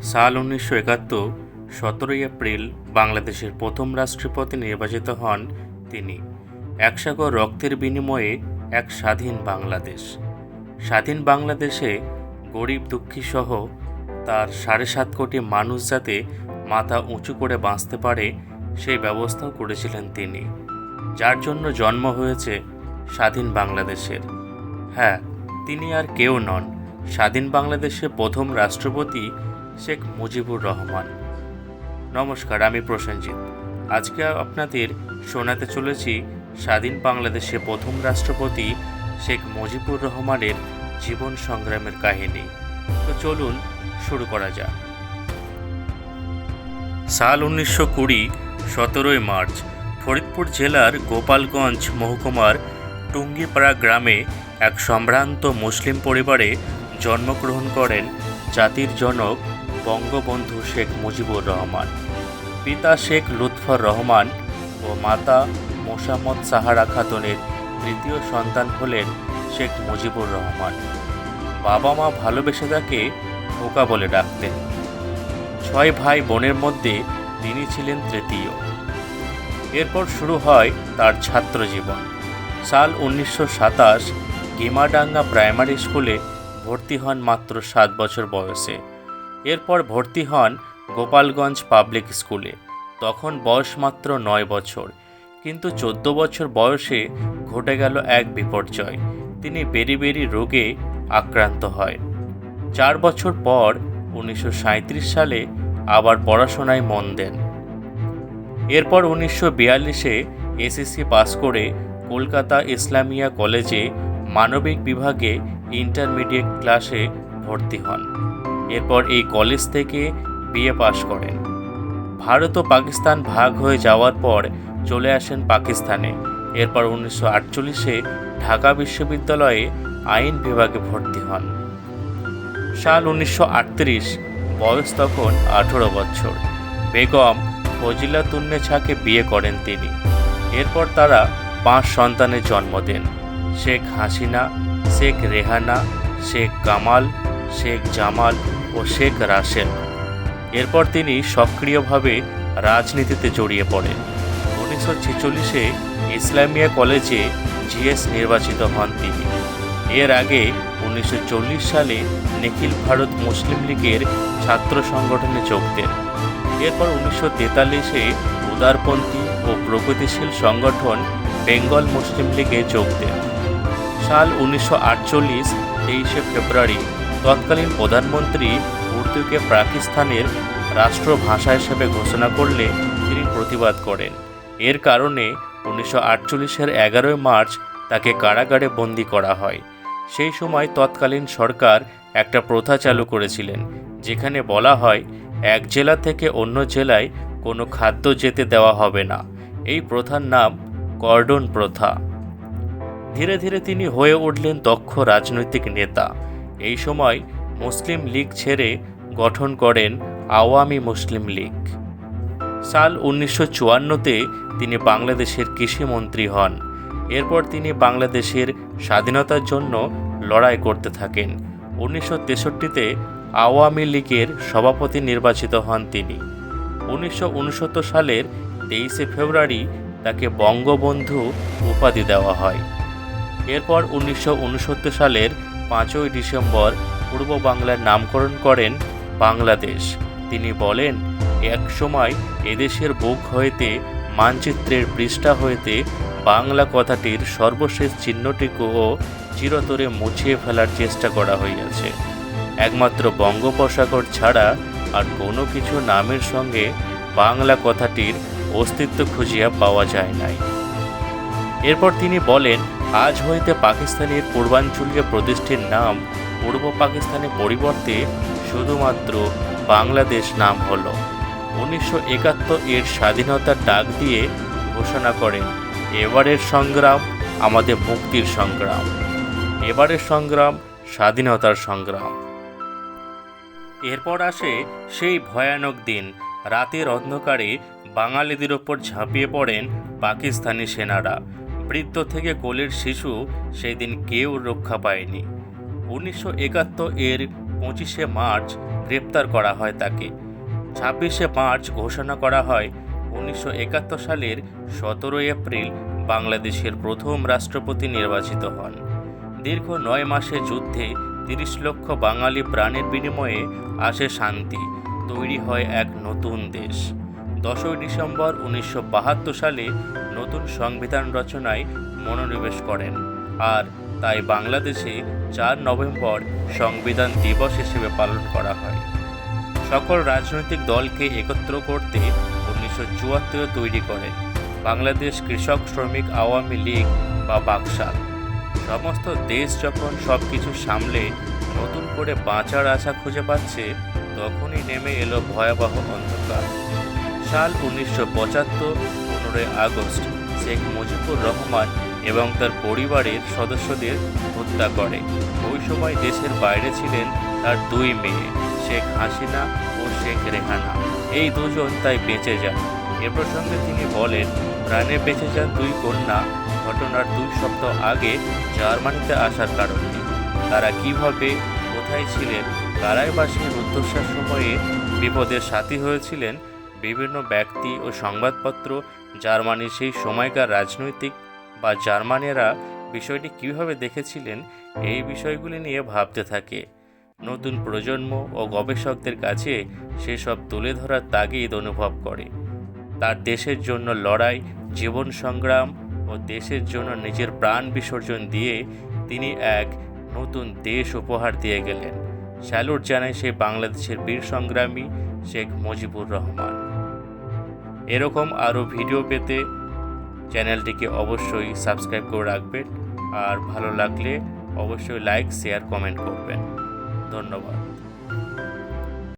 সাল উনিশশো একাত্তর, সতেরোই এপ্রিল বাংলাদেশের প্রথম রাষ্ট্রপতি নির্বাচিত হন তিনি। একসাগর রক্তের বিনিময়ে এক স্বাধীন বাংলাদেশ। স্বাধীন বাংলাদেশে গরিব দুঃখী সহ তার সাড়ে সাত কোটি মানুষ যাতে মাথা উঁচু করে বাঁচতে পারে, সেই ব্যবস্থাও করেছিলেন তিনি, যার জন্য জন্ম হয়েছে স্বাধীন বাংলাদেশের। হ্যাঁ তিনি আর কেউ নন। স্বাধীন বাংলাদেশের প্রথম রাষ্ট্রপতি শেখ মুজিবুর রহমান। নমস্কার, আমি প্রসেনজিৎ। আজকে আপনাদের শোনাতে চলেছি স্বাধীন বাংলাদেশের প্রথম রাষ্ট্রপতি শেখ মুজিবুর রহমানের জীবন সংগ্রামের কাহিনী। তো চলুন শুরু করা যাক। সাল উনিশশো কুড়ি, সতেরোই মার্চ, ফরিদপুর জেলার গোপালগঞ্জ মহকুমার টুঙ্গিপাড়া গ্রামে এক সম্ভ্রান্ত মুসলিম পরিবারে জন্মগ্রহণ করেন জাতির জনক বঙ্গবন্ধু শেখ মুজিবুর রহমান, পিতা শেখ লুৎফর রহমান ও মাতা মোসাম্মদ সাহারা খাতুনের তৃতীয় সন্তান হলেন শেখ মুজিবুর রহমান। বাবা মা ভালোবেসে তাকে খোকা বলে ডাকতেন। ছয় ভাই বোনের মধ্যে তিনি ছিলেন তৃতীয়। এরপর শুরু হয় তার ছাত্র জীবন সাল উনিশশো সাতাশ গিমাডাঙ্গা প্রাইমারি স্কুলে ভর্তি হন মাত্র সাত বছর বয়সে। এরপর ভর্তি হন গোপালগঞ্জ পাবলিক স্কুলে। তখন বয়স মাত্র নয় বছর। কিন্তু চোদ্দ বছর বয়সে ঘটে গেল এক বিপর্যয়। তিনি বেরি বেরি রোগে আক্রান্ত হয়। চার বছর পর উনিশশো সাঁইত্রিশ সালে আবার পড়াশোনায় মন দেন। এরপর উনিশশো বিয়াল্লিশে এসএসসি পাস করে কলকাতা ইসলামিয়া কলেজে মানবিক বিভাগে ইন্টারমিডিয়েট ক্লাসে ভর্তি হন। এরপর এই কলেজ থেকে বিএ পাশ করেন। ভারত ও পাকিস্তান ভাগ হয়ে যাওয়ার পর চলে আসেন পাকিস্তানে। এরপর উনিশশো আটচল্লিশে ঢাকা বিশ্ববিদ্যালয়ে আইন বিভাগে ভর্তি হন। সাল উনিশশো আটত্রিশ, বয়স তখন আঠেরো বছর। বেগম ফজিলাতুন্নেছাকে বিয়ে করেন তিনি। এরপর তারা পাঁচ সন্তানের জন্ম দেন। শেখ হাসিনা, শেখ রেহানা, শেখ কামাল শেখ জামাল ও শেখ রাসেল। এরপর তিনি সক্রিয়ভাবে রাজনীতিতে জড়িয়ে পড়েন। উনিশশো ছেচল্লিশে ইসলামিয়া কলেজে জিএস নির্বাচিত হন তিনি। এর আগে উনিশশো চল্লিশ সালে নিখিল ভারত মুসলিম লীগের ছাত্র সংগঠনে যোগ দেন। এরপর উনিশশো তেতাল্লিশে উদারপন্থী ও প্রগতিশীল সংগঠন বেঙ্গল মুসলিম লীগে যোগ দেন। সাল উনিশশো আটচল্লিশ তেইশে ফেব্রুয়ারি তৎকালীন প্রধানমন্ত্রী উর্দুকে পাকিস্তানের রাষ্ট্রভাষা হিসেবে ঘোষণা করলে তিনি প্রতিবাদ করেন। এর কারণে উনিশশো আটচল্লিশের এগারোই মার্চ তাকে কারাগারে বন্দি করা হয়। সেই সময় তৎকালীন সরকার একটা প্রথা চালু করেছিলেন, যেখানে বলা হয়, এক জেলা থেকে অন্য জেলায় কোনো খাদ্য যেতে দেওয়া হবে না। এই প্রথার নাম কর্ডন প্রথা। ধীরে ধীরে তিনি হয়ে উঠলেন দক্ষ রাজনৈতিক নেতা। এই সময় মুসলিম লীগ ছেড়ে গঠন করেন আওয়ামী মুসলিম লীগ। সাল উনিশশো চুয়ান্নতে তিনি বাংলাদেশের কৃষিমন্ত্রী হন। এরপর তিনি বাংলাদেশের স্বাধীনতার জন্য লড়াই করতে থাকেন। উনিশশো তেষট্টিতে আওয়ামী লীগের সভাপতি নির্বাচিত হন তিনি। উনিশশো উনসত্তর সালের তেইশে ফেব্রুয়ারি তাকে বঙ্গবন্ধু উপাধি দেওয়া হয়। এরপর উনিশশো উনসত্তর সালের পাঁচই ডিসেম্বর পূর্ব বাংলার নামকরণ করেন বাংলাদেশ। তিনি বলেন, এক সময় এদেশের বুক হইতে মানচিত্রের পৃষ্ঠা হইতে বাংলা কথাটির সর্বশেষ চিহ্নটিকেও চিরতরে মুছিয়ে ফেলার চেষ্টা করা হইয়াছে। একমাত্র বঙ্গোপসাগর ছাড়া আর কোনো কিছু নামের সঙ্গে বাংলা কথাটির অস্তিত্ব খুঁজিয়া পাওয়া যায় নাই। এরপর তিনি বলেন আজ হইতে পাকিস্তানের পূর্বাঞ্চলীয় প্রদেশটির নাম পূর্ব পাকিস্তানের পরিবর্তে শুধুমাত্র বাংলাদেশ নাম হল। উনিশশো একাত্তর এর স্বাধীনতার ডাক দিয়ে ঘোষণা করেন, এবারের সংগ্রাম আমাদের মুক্তির সংগ্রাম। এবারের সংগ্রাম স্বাধীনতার সংগ্রাম। এরপর আসে সেই ভয়ানক দিন। রাতের অন্ধকারে বাঙালিদের ওপর ঝাঁপিয়ে পড়েন পাকিস্তানি সেনারা। বৃদ্ধ থেকে কোলের শিশু সেই দিন কেউ রক্ষা পায়নি। উনিশশো একাত্তর এর পঁচিশে মার্চ গ্রেপ্তার করা হয় তাকে। ছাব্বিশে মার্চ ঘোষণা করা হয়, উনিশশো একাত্তর সালের সতেরোই এপ্রিল বাংলাদেশের প্রথম রাষ্ট্রপতি নির্বাচিত হন। দীর্ঘ নয় মাসের যুদ্ধে তিরিশ লক্ষ বাঙালি প্রাণের বিনিময়ে আসে শান্তি, তৈরি হয় এক নতুন দেশ। দশই ডিসেম্বর উনিশশো বাহাত্তর সালে নতুন সংবিধান রচনায় মনোনিবেশ করেন। আর তাই বাংলাদেশে চার নভেম্বর সংবিধান দিবস হিসেবে পালন করা হয়। সকল রাজনৈতিক দলকে একত্র করতে উনিশশো চুয়াত্তরে তৈরি করে বাংলাদেশ কৃষক শ্রমিক আওয়ামী লীগ বা বাকশাল। সমস্ত দেশ যখন সব কিছু সামলে নতুন করে বাঁচার আশা খুঁজে পাচ্ছে, তখনই নেমে এলো ভয়াবহ অন্ধকার। সাল উনিশশো পঁচাত্তর, পনেরোই আগস্ট, শেখ মুজিবুর রহমান এবং তার পরিবারের সদস্যদের হত্যা করে। ওই সময় দেশের বাইরে ছিলেন তার দুই মেয়ে, শেখ হাসিনা ও শেখ রেহানা। এই দুজন তাই বেঁচে যান। এ প্রসঙ্গে তিনি বলেন, প্রাণে বেঁচে যান দুই কন্যা। ঘটনার দুই সপ্তাহ আগে জার্মানিতে আসার কারণে। তারা কীভাবে, কোথায় ছিলেন কারাই বা সেই রুদ্ধশ্বাস সময়ে বিপদের সাথী হয়েছিলেন বিভিন্ন ব্যক্তি ও সংবাদপত্র জার্মানির সেই সময়কার রাজনৈতিক বা জার্মানেরা বিষয়টি কীভাবে দেখেছিলেন, এই বিষয়গুলি নিয়ে ভাবতে থাকে। নতুন প্রজন্ম ও গবেষকদের কাছে সেসব তুলে ধরার তাগিদ অনুভব করে। তার দেশের জন্য লড়াই, জীবন সংগ্রাম ও দেশের জন্য নিজের প্রাণ বিসর্জন দিয়ে তিনি এক নতুন দেশ উপহার দিয়ে গেলেন। স্যালুট জানায় সেই বাংলাদেশের বীর সংগ্রামী শেখ মুজিবুর রহমান। এরকম আরও ভিডিও পেতে চ্যানেলটিকে অবশ্যই সাবস্ক্রাইব করে রাখবেন। আর ভালো লাগলে অবশ্যই লাইক, শেয়ার, কমেন্ট করবেন। ধন্যবাদ।